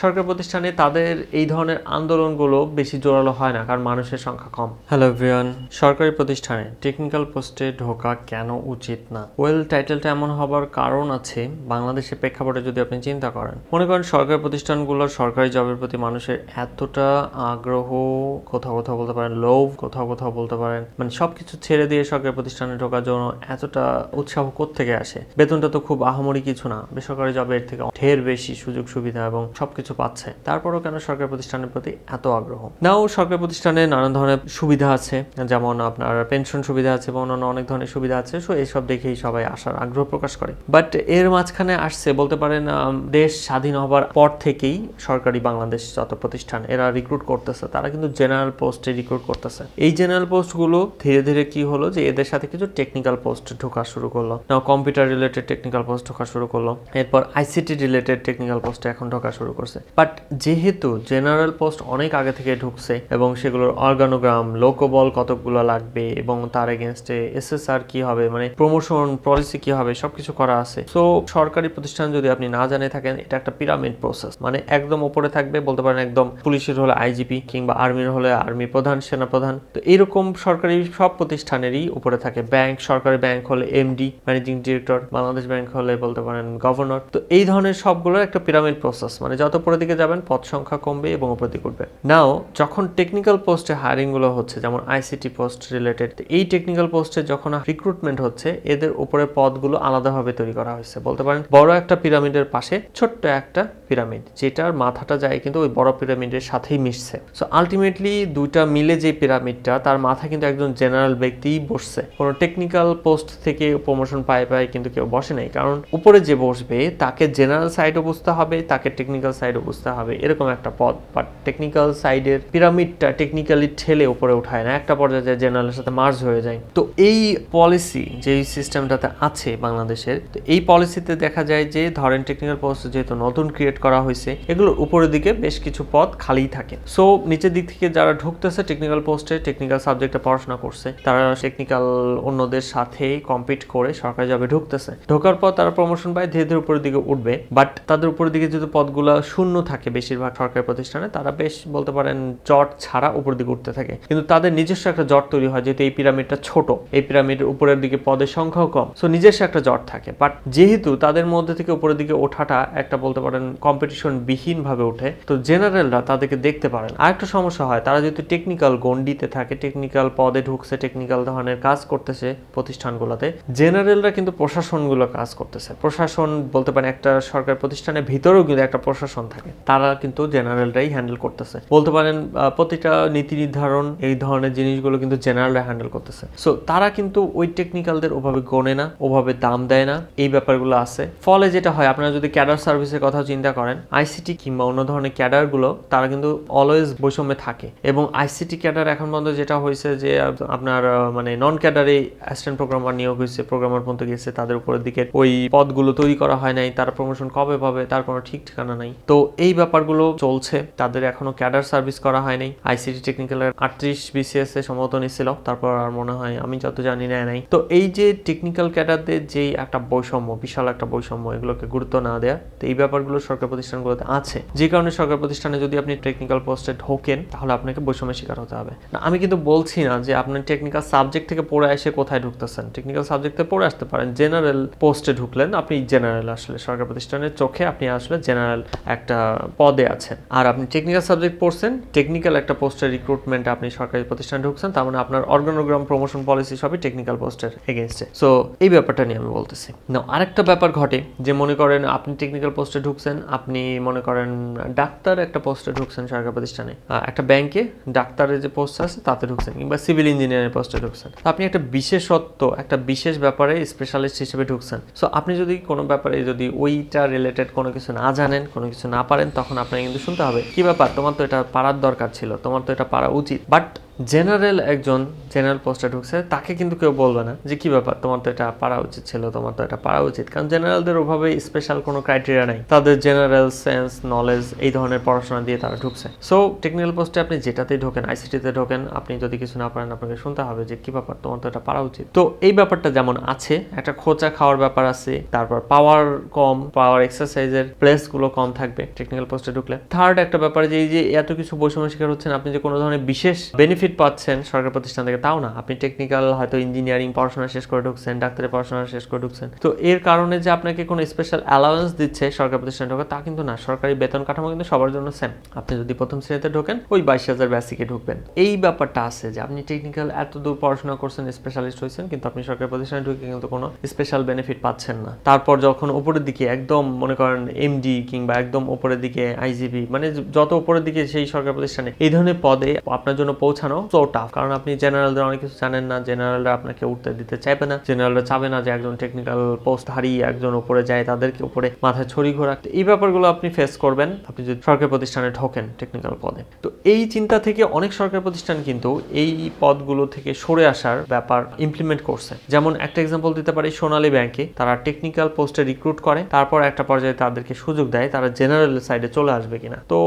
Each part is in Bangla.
সরকারি প্রতিষ্ঠানে তাদের এই ধরনের আন্দোলনগুলো বেশি জোরালো হয় না, কারণ মানুষের সংখ্যা কম। হ্যালো এভরিওয়ান সরকারি প্রতিষ্ঠানে টেকনিক্যাল পোস্টে ঢোকা কেন উচিত না? ওয়েল টাইটেলটা এমন হবার কারণ আছে, বাংলাদেশের প্রেক্ষাপটে যদি আপনি চিন্তা করেন। মনে করেন সরকারি প্রতিষ্ঠানগুলোর সরকারি জবের প্রতি মানুষের এতটা আগ্রহ, কোথাও কোথাও বলতে পারেন লোভ, কোথাও কোথাও বলতে পারেন মানে সবকিছু ছেড়ে দিয়ে সরকারি প্রতিষ্ঠানে ঢোকার জন্য এতটা উৎসাহ থেকে আসে? বেতনটা তো খুব আহামরি কিছু না, বেসরকারি জবের থেকে ঢের বেশি সুযোগ সুবিধা এবং সবকিছু পাচ্ছে। তারপরেও কেন সরকারি প্রতিষ্ঠানের প্রতি এত আগ্রহ? নাও সরকারি প্রতিষ্ঠানে নানান ধরনের সুবিধা আছে, যেমন আপনার পেনশন সুবিধা আছে এবং অন্যান্য অনেক ধরনের সুবিধা আছে সো এইসব দেখেই সবাই আসার আগ্রহ প্রকাশ করে। বাট এর মাঝখানে আসছে, বলতে পারেন দেশ স্বাধীন হবার পর থেকেই সরকারি বাংলাদেশ যত প্রতিষ্ঠান, এরা রিক্রুট করতেছে, তারা কিন্তু জেনারেল পোস্টে রিক্রুট করতেছে। এই জেনারেল পোস্টগুলো ধীরে ধীরে কি হলো যে, এদের সাথে কিছু টেকনিক্যাল পোস্ট ঢোকা শুরু করল। Now computer related technical post ঢোকা শুরু করল। এরপর আইসিটি রিলেটেড টেকনিক্যাল পোস্টে এখন ঢোকা শুরু করছে। বাট যেহেতু জেনারেল পোস্ট অনেক আগে থেকে ঢুকছে এবং সেগুলোর অর্গানোগ্রাম লোকবল কতগুলো লাগবে এবং তার এগেনস্টে এসএসআর কি হবে মানে প্রমোশন পলিসি কি হবে, সবকিছু করা আছে। সো সরকারি প্রতিষ্ঠান যদি আপনি না জানে থাকেন, এটা একটা পিরামিড প্রসেস মানে একদম উপরে থাকবে, বলতে পারেন একদম পুলিশের হলে আইজিপি কিংবা আর্মির হলে আর্মি প্রধান, সেনা প্রধান। তো এরকম সরকারি সব প্রতিষ্ঠানেরই উপরে থাকে। ব্যাংক সরকারি ব্যাংক হলে MD managing director Bangladesh bank হলে বলতে পারেন গভর্নর তো এই ধরনের সবগুলোর একটা পিরামিড প্রসেস মানে যত উপরের দিকে যাবেন, পদ সংখ্যা কমবে এবং উপরের দিকে উঠবে। নাও যখন টেকনিক্যাল পোস্টে হায়ারিংগুলো হচ্ছে, যেমন আইসিটি পোস্ট রিলেটেড এই টেকনিক্যাল পোস্টে যখন রিক্রুটমেন্ট হচ্ছে, এদের উপরে পদগুলো আলাদাভাবে তৈরি করা হয়েছে। বলতে পারেন, বড় একটা পিরামিডের পাশে ছোট্ট একটা পিরামিড যেটার মাথাটা যায় কিন্তু ওই বড় পিরামিডের সাথেই মিশছে। সো আলটিমেটলি দুইটা মিলে যে পিরামিডটা তার মাথা কিন্তু একজন জেনারেল ব্যক্তিই বসছে। কোনো টেকনিক্যাল পোস্ট থেকে প্রমোশন পায় পায় কিন্তু কেউ বসে নাই। কারণ উপরে যে বসবে, তাকে জেনারেল সাইডও বুঝতে হবে, তাকে টেকনিক্যাল সাইডও বুঝতে হবে, এরকম একটা পদ বাট টেকনিক্যাল সাইডের পিরামিডটা টেকনিক্যালি ঠেলে উপরে উঠায় না। একটা পর্যায়ে যায় জেনারেলের সাথে মার্জ হয়ে যায়। তো এই পলিসি যে সিস্টেমটাতে আছে বাংলাদেশের, তো এই পলিসিতে দেখা যায় যে ধরেন টেকনিক্যাল পোস্ট যেহেতু নতুন ক্রিয়েট করা হয়েছে, এগুলোর উপরের দিকে বেশ কিছু পদ খালিই থাকে। সো নিচের দিক থেকে যারা ঢুকতেছে টেকনিক্যাল পোস্টে টেকনিক্যাল সাবজেক্টে পড়াশোনা করছে, তারা টেকনিক্যাল অন্যদের সাথে কম্পিট করে সরকারি জবে ঢুকতেছে। ঢোকার পর তারা প্রমোশন পায়, ধীরে ধীরে উপরের দিকে উঠবে। বাট তাদের উপরের দিকে যদি পদগুলো শূন্য থাকে বেশিরভাগ সরকারি প্রতিষ্ঠানে। তারা বেশ বলতে পারেন জট ছাড়া উপরের দিকে উঠতে থাকে। কিন্তু তাদের নিজস্ব একটা জট তৈরি হয়, যেহেতু এই পিরামিডটা ছোট। এই পিরামিডের উপরের দিকে পদের সংখ্যাও কম। সো নিজস্ব একটা জট থাকে। বাট যেহেতু তাদের মধ্যে থেকে উপরের দিকে ওঠাটা একটা বলতে পারেন কম্পিটিশন বিহীন ভাবে ওঠে, তো জেনারেলরা তাদেরকে দেখতে পারেন আর একটা সমস্যা হয়, তারা যেহেতু টেকনিক্যাল গন্ডিতে থাকে টেকনিক্যাল পদে ঢুকছে টেকনিক্যাল ধরনের কাজ করতেছে প্রতিষ্ঠানগুলোতে জেনারেলরা কিন্তু প্রশাসনগুলো কাজ করতেছে। প্রশাসন বলতে পারেন একটা সরকার প্রতিষ্ঠানের ভিতরেও কিন্তু একটা প্রশাসন থাকে। তারা কিন্তু জেনারেলরাই হ্যান্ডেল করতেছে। বলতে পারেন প্রতিটা নীতি নির্ধারণ, এই ধরনের জিনিসগুলো কিন্তু জেনারেলরা হ্যান্ডেল করতেছে। সো তারা কিন্তু ওই টেকনিক্যালদের ওভাবে গণে না, ওভাবে দাম দেয় না, এই ব্যাপারগুলো আছে। ফলে যেটা হয়, আপনারা যদি ক্যাডার সার্ভিসের কথা চিন্তা করেন আইসিটি কিংবা অন্য ধরনের ক্যাডারগুলো, তারা কিন্তু অলওয়েজ বৈষম্যে থাকে। এবং আইসিটি ক্যাডার এখন পর্যন্ত যেটা হয়েছে যে আপনার মানে নন ক্যাডারে অ্যাসিস্ট্যান্ট প্রোগ্রামার নিয়োগ হয়েছে প্রোগ্রামার পর্যন্ত গেছে তাদের উপরের দিকে ওই পদগুলো তৈরি করা হয় নাই, তারা প্রমোশন কবে পাবে, তার কোনো ঠিক ঠিকানা নাই। তো এই ব্যাপারগুলো চলছে। তাদের এখনও ক্যাডার সার্ভিস করা হয়নি। আইসিটি টেকনিক্যালের আটত্রিশ বিসিএস এ সম্ভবত নিছিল তারপর আর মনে হয় আমি যত জানি না নাই। তো এই যে টেকনিক্যাল ক্যাডারদের যে একটা বৈষম্য, বিশাল একটা বৈষম্য, এগুলোকে গুরুত্ব না দেয়া, তো এই ব্যাপারগুলো সরকার প্রতিষ্ঠানগুলোতে আছে। যে কারণে সরকার প্রতিষ্ঠানে যদি আপনি টেকনিক্যাল পোস্টে ঢোকেন, তাহলে আপনাকে বৈষম্যের শিকার হতে হবে। না, আমি কিন্তু বলছি না যে আপনি টেকনিক্যাল সাবজেক্ট থেকে পড়ে এসে কোথায় ঢুকতেছেন। টেকনিক্যাল সাবজেক্টে পড়ে আসতে পারেন। জেনারেল পোস্টে ঢুকলেন, আপনি জেনারেল আসলে। সরকার প্রতিষ্ঠানের চোখে আপনি আসলে জেনারেল একটা পদে আছেন। আর আপনি টেকনিক্যাল সাবজেক্ট পড়ছেন টেকনিক্যাল একটা পোস্টের রিক্রুটমেন্ট আপনি সরকারি প্রতিষ্ঠানে ঢুকছেন, তার মানে আপনার অর্গানোগ্রাম প্রমোশন পলিসি সবই টেকনিক্যাল পোস্টের এগেনস্টে সো এই ব্যাপারটা নিয়ে আমি বলতেছি। না আরেকটা ব্যাপার ঘটে, যে মনে করেন আপনি টেকনিক্যাল পোস্টে ঢুকছেন, আপনি মনে করেন ডাক্তার একটা পোস্টে ঢুকছেন সরকারি প্রতিষ্ঠানে। একটা ব্যাংকে ডাক্তারের যে পোস্ট আছে, তাতে ঢুকছেন, কিংবা সিভিল ইঞ্জিনিয়ারের পোস্টে ঢুকছেন। আপনি একটা বিশেষত্ব, একটা বিশেষ ব্যাপারে স্পেশালিস্ট হিসেবে ঢুকছেন। সো আপনি যদি কোনো ব্যাপারে যদি ওইটা রিলেটেড কোনো কিছু না জানেন, কোনো কিছু না পারেন, তখন আপনাকে কিন্তু শুনতে হবে। কি ব্যাপার? তোমার তো এটা পারার দরকার ছিল, তোমার তো এটা পারা উচিত। বাট জেনারেল একজন জেনারেল পোস্টে ঢুকছে, তাকে কিন্তু কেউ বলবে না যে, কি ব্যাপার? তোমার তো এটা পারা উচিত ছিল, তোমার তো এটা পারা উচিত। কারণ জেনারেলদের ওভাবে স্পেশাল কোনো ক্রাইটেরিয়া নাই। তাদের জেনারেল সেন্স নলেজ এই ধরনের পড়াশোনা দিয়ে তারা ঢুকছে। সো টেকনিক্যাল পোস্টে আপনি যেটাতেই ঢোকেন আইসিটিতে ঢোকেন, আপনি যদি কিছু না পারেন, আপনাকে শুনতে হবে যে, কি ব্যাপার? তোমার তো এটা পারা উচিত। তো এই ব্যাপারটা যেমন আছে, একটা খোঁচা খাওয়ার ব্যাপার আছে, তারপর পাওয়ার কম পাওয়ার এক্সারসাইজের প্লেসগুলো কম থাকবে টেকনিক্যাল পোস্টে ঢুকলে। থার্ড একটা ব্যাপার যে, এই যে এত কিছু বৈষম্য শিকার হচ্ছেন, আপনি যে কোনো ধরনের বিশেষ বেনিফিট পাচ্ছেন সরকারি প্রতিষ্ঠান থেকে, তাও না। আপনি টেকনিক্যাল হয়তো ইঞ্জিনিয়ারিং পড়াশোনা শেষ করে ঢুকছেন, ডাক্তারি পড়াশোনা শেষ করে ঢুকছেন। তো এর কারণে যে আপনাকে কোনো স্পেশাল অ্যালাউন্স দিচ্ছে সরকারি প্রতিষ্ঠানে ঢোকা তা কিন্তু না। সরকারি বেতন কাঠামো কিন্তু সবার জন্য সেম আপনি যদি প্রথম শ্রেণীতে ঢোকেন, ওই বাইশ হাজার বেসিকে ঢুকবেন। এই ব্যাপারটা আছে যে, আপনি টেকনিক্যাল এত দূর পড়াশোনা করছেন স্পেশালিস্ট হয়েছেন, কিন্তু আপনি সরকারি প্রতিষ্ঠানে ঢুকে কিন্তু কোনো স্পেশাল বেনিফিট পাচ্ছেন না। তারপর যখন উপরের দিকে একদম মনে করেন এমডি কিংবা একদম উপরের দিকে আইজিবি মানে যত উপরের দিকে সেই সরকারি প্রতিষ্ঠানে, এই ধরনের পদে আপনার জন্য পৌঁছানো সো টাফ কারণ আপনি জেনারেলদের অনেক কিছু জানেন না জেনারেলরা আপনাকে উঠতে দিতে চাইবে না জেনারেলরা চাবে না যে একজন টেকনিক্যাল পোস্ট হারিয়ে একজন উপরে যায়, তাদেরকে উপরে মাথায় ছড়ি ঘোরা। এই ব্যাপারগুলো আপনি ফেস করবেন, আপনি যদি সরকারি প্রতিষ্ঠানে ঢোকেন টেকনিক্যাল পদে। তো এই চিন্তা থেকে অনেক সরকারি প্রতিষ্ঠান কিন্তু এই পদগুলো থেকে সরে আসার ব্যাপার ইমপ্লিমেন্ট করছে। যেমন একটা এক্সাম্পল দিতে পারি, সোনালী ব্যাংকে তারা টেকনিক্যাল পোস্টে রিক্রুট করে, তারপর একটা পর্যায়ে তাদেরকে সুযোগ দেয়, তারা জেনারেল সাইডে চলে আসবে কিনা। তো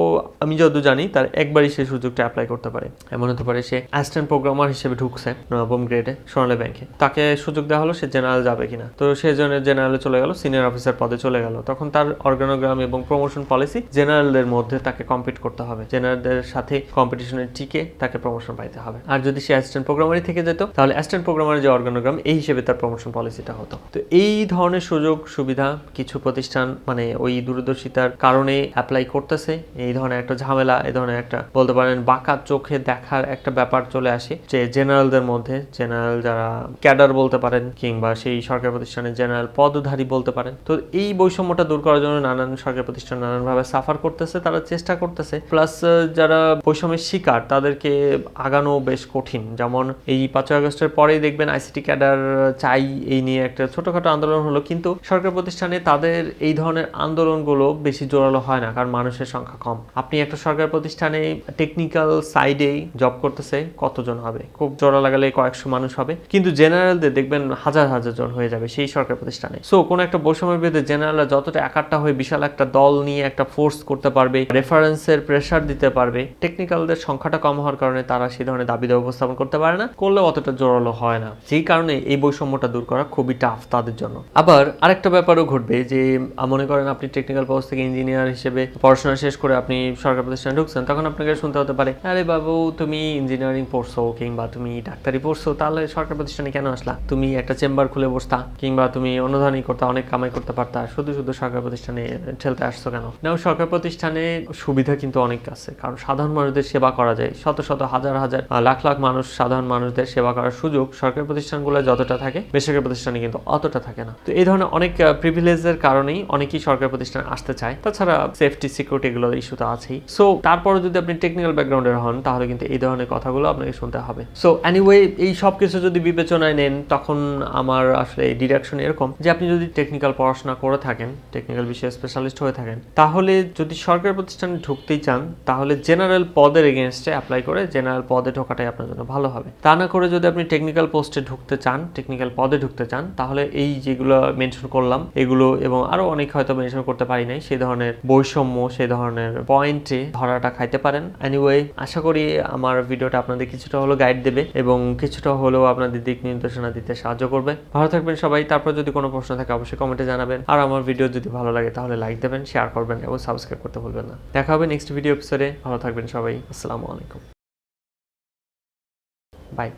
আমি যতদূর জানি, তার একবারই সেই সুযোগটা অ্যাপ্লাই করতে পারে। এমন হতে পারে সে অ্যাসিস্ট্যান্ট প্রোগ্রামার হিসেবে ঢুকছে নবম গ্রেডে সোনালী ব্যাংকে তাকে সুযোগ দেওয়া হলো, সে জেনারেল যাবে কিনা। তো সে জন্য জেনারেলে চলে গেল সিনিয়র অফিসার পদে চলে গেল। তখন তার অর্গানোগ্রাম এবং প্রমোশন পলিসি জেনারেলদের মধ্যে তাকে কম্পিট করতে হবে। জেনারেলদের সাথে কম্পিটিশনের টিকে তাকে প্রমোশন পাইতে হবে। আর যদি সে অ্যাসিস্ট্যান্ট প্রোগ্রামারই থেকে যেত, তাহলে অ্যাসিস্ট্যান্ট প্রোগ্রামারের যে অর্গানোগ্রাম এই হিসেবে তার প্রমোশন পলিসিটা হতো। তো এই ধরনের সুযোগ, সুবিধা কিছু প্রতিষ্ঠান মানে ওই দূরদর্শিতার কারণে অ্যাপ্লাই করতেছে। এই ধরনের একটা ঝামেলা, এই ধরনের একটা বলতে পারেন বাঁকা চোখে দেখার একটা ব্যাপার চলে আসে যে জেনারেলদের মধ্যে, জেনারেল যারা ক্যাডার বলতে পারেন কিংবা সেই সরকারি প্রতিষ্ঠানের জেনারেল পদধারী বলতে পারেন, তো এই বৈষম্যটা দূর করার জন্য নানান সরকারি প্রতিষ্ঠান নানানভাবে সাফার করতেছে, তারা চেষ্টা করতেছে। প্লাস যারা বৈষম্যের শিকার, তাদেরকে আগানো বেশ কঠিন। যেমন এই পাঁচই আগস্টের পরেই দেখবেন আইসিটি ক্যাডার চাই এই নিয়ে একটা ছোটখাটো আন্দোলন হলো, কিন্তু সরকারি প্রতিষ্ঠানে তাদের এই ধরনের আন্দোলনগুলো বেশি জোরালো হয় না, কারণ মানুষের সংখ্যা কম। আপনি একটা সরকারি প্রতিষ্ঠানে টেকনিক্যাল সাইডেই জব করতেছে, কতজন হবে? খুব জোড়া লাগালে কয়েকশো মানুষ হবে। কিন্তু জেনারেলদের দেখবেন হাজার হাজার জন হয়ে যাবে সেই সরকারি প্রতিষ্ঠানে। সো কোনো একটা বৈষম্যের বিরুদ্ধে জেনারেলরা যতটা একাট্টা হয়ে বিশাল একটা দল নিয়ে একটা ফোর্স করতে পারবে রেফারেন্সের প্রেশার দিতে পারবে টেকনিক্যালদের সংখ্যাটা কম হওয়ার কারণে তারা সেই ধরনের দাবি দেওয়া উপস্থাপন করতে পারে না, করলেও অতটা জোরালো হয় না। যেই কারণে এই বৈষম্যটা দূর করা খুবই টাফ তাদের জন্য। আবার আরেকটা ব্যাপারও ঘটবে যে মনে করেন আপনি টেকনিক্যাল পোস্ট থেকে ইঞ্জিনিয়ার হিসেবে পড়াশোনা শেষ করে আপনি সরকার প্রতিষ্ঠানে ঢুকছেন, তখন আপনাকে শুনতে হতে পারে, আরে বাবু, তুমি ইঞ্জিনিয়ারিং পড়ছো কিংবা তুমি ডাক্তারি পড়ছো, তাহলে সরকারি প্রতিষ্ঠানে কেন আসলা? তুমি একটা চেম্বার খুলে বসতা, কিংবা তুমি ধরনের করতে, অনেক কামাই করতে পারতা, শুধু শুধু সরকারি প্রতিষ্ঠানে ঠেলতে আসছো কেন? না সরকারি প্রতিষ্ঠানে সুবিধা কিন্তু অনেক আছে, কারণ সাধারণ মানুষদের সেবা করা যায়, শত শত হাজার হাজার লাখ লাখ মানুষ সাধারণ মানুষদের সেবা করার সুযোগ সরকারি প্রতিষ্ঠানগুলো যতটা থাকে, বেসরকারি প্রতিষ্ঠানে কিন্তু অতটা থাকে না। তো এই ধরনের অনেক প্রিভিলেজের কারণেই অনেকেই সরকারি প্রতিষ্ঠানে আসতে চায়। তাছাড়া সেফটি সিকিউরিটি এগুলোর ইস্যু তো আছেই। সো তারপরে যদি আপনি টেকনিক্যাল ব্যাকগ্রাউন্ডের হন, তাহলে কিন্তু এই ধরনের কথাগুলো আপনাকে শুনতে হবে। সো এনিওয়ে এই সব কিছু যদি বিবেচনায় নেন, তখন আমার আসলে ডিরেকশন এরকম যে, আপনি যদি টেকনিক্যাল পড়াশোনা করে থাকেন টেকনিক্যাল বিষয়ে স্পেশালিস্ট হয়ে থাকেন, তাহলে যদি সরকারি প্রতিষ্ঠানে ঢুকতেই চান, তাহলে জেনারেল পদের এগেনস্টে অ্যাপ্লাই করে জেনারেল পদে ঢোকাটাই আপনার জন্য ভালো হবে। তা না করে যদি আপনি টেকনিক্যাল পোস্টে ঢুকতে চান টেকনিক্যাল পদে ঢুকতে চান, তাহলে এই যেগুলো মেনশন করলাম, এগুলো এবং আরও অনেক হয়তো মেনশন করতে পারি নাই সেই ধরনের বৈষম্য সেই ধরনের পয়েন্টে ধরাটা খাইতে পারেন। এনিওয়ে আশা করি আমার ভিডিওটা আপনাদের কিছুটা হলো গাইড দেবে এবং কিছুটা হলেও আপনাদের দিক নির্দেশনা দিতে সাহায্য করবে। ভালো থাকবেন সবাই। তারপর যদি কোনো প্রশ্ন থাকে অবশ্যই কমেন্টে জানাবেন। আর আমার ভিডিও যদি ভালো লাগে তাহলে লাইক দেবেন শেয়ার করবেন এবং সাবস্ক্রাইব করতে ভুলবেন না। দেখা হবে নেক্সট ভিডিও এপিসোডে ভালো থাকবেন সবাই। আসসালামু আলাইকুম। বাই